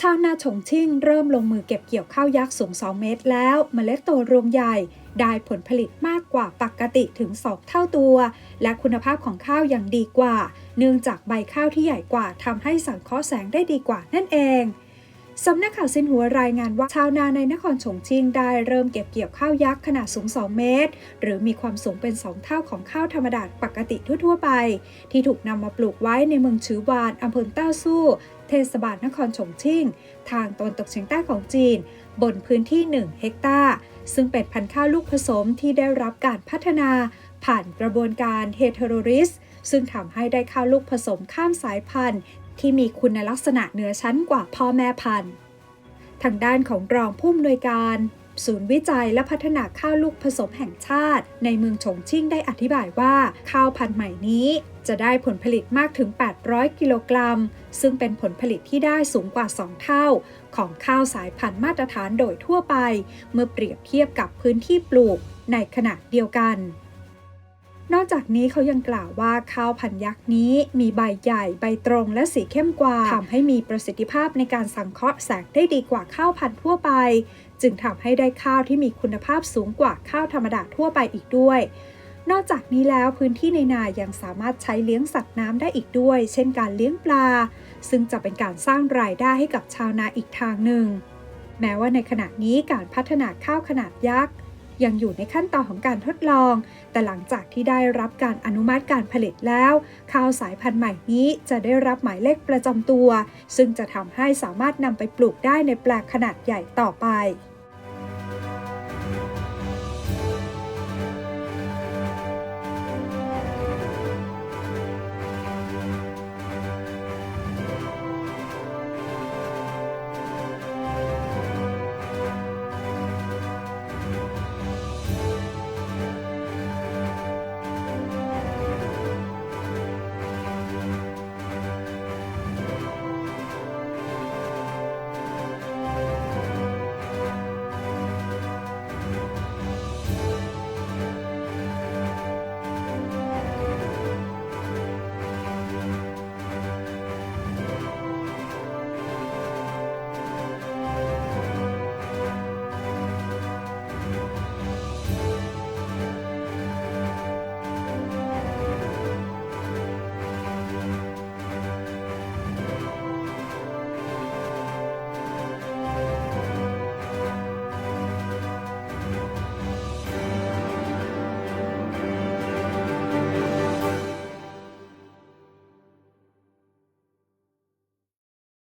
ชาวนาฉงชิ่งเริ่มลงมือเก็บเกี่ยวข้าวยักษ์สูง 2 เมตรแล้วเมล็ดโตรวงใหญ่ได้ผลผลิตมากกว่าปกติถึง 2 เท่าตัว และคุณภาพของข้าวยังดีกว่า เนื่องจากใบข้าวที่ใหญ่กว่าทำให้สังเคราะห์แสงได้ดีกว่านั่นเองสำนักข่าวซินหัวรายงานว่าชาวนาในนครฉงชิ่งได้เริ่มเก็บเกี่ยวข้าวยักษ์ขนาดสูง 2 เมตร หรือมีความสูงเป็น 2 เท่าของข้าวธรรมดาปกติทั่วๆไป ที่ถูกนำมาปลูกไว้ในเมืองชือวานอำเภอเต้าสู้ เทศบาลนครฉงชิ่ง ทางตอนตกเฉียงใต้ของจีน บนพื้นที่ 1 เฮกตาร์ ซึ่งเป็นพันธุ์ข้าวลูกผสมที่ได้รับการพัฒนาผ่านกระบวนการเฮเทโรริส ซึ่งทำให้ได้ข้าวลูกผสมข้ามสายพันธุ์ ที่มีคุณลักษณะเหนือชั้นกว่าพ่อแม่พันธุ์ ทางด้านของรองผู้อำนวยการ ศูนย์วิจัยและพัฒนาข้าวลูกผสมแห่งชาติ ในเมืองฉงชิ่งได้อธิบายว่าข้าวพันธุ์ใหม่นี้จะได้ผลผลิตมากถึง 800 กิโลกรัม ซึ่งเป็นผลผลิตที่ได้สูงกว่า 2 เท่า ของข้าวสายพันธุ์มาตรฐานโดยทั่วไป เมื่อเปรียบเทียบกับพื้นที่ปลูกในขณะเดียวกัน นอกจากนี้เขายังกล่าวว่าข้าวพันยักษ์นี้มีใบใหญ่ใบตรงและสีเข้มกว่าทำให้มีประสิทธิภาพในการสังเคราะห์แสงได้ดีกว่าข้าวพันธุ์ทั่วไป จึงทำให้ได้ข้าวที่มีคุณภาพสูงกว่าข้าวธรรมดาทั่วไปอีกด้วย นอกจากนี้แล้วพื้นที่ในนายังสามารถใช้เลี้ยงสัตว์น้ำได้อีกด้วย เช่นการเลี้ยงปลา ซึ่งจะเป็นการสร้างรายได้ให้กับชาวนาอีกทางหนึ่ง แม้ว่าในขณะนี้การพัฒนาข้าวขนาดยักษ์ ยังอยู่ในขั้นตอนของการทดลอง แต่หลังจากที่ได้รับการอนุมัติการผลิตแล้ว ข้าวสายพันธุ์ใหม่นี้จะได้รับหมายเลขประจำตัว ซึ่งจะทำให้สามารถนำไปปลูกได้ในแปลงขนาดใหญ่ต่อไป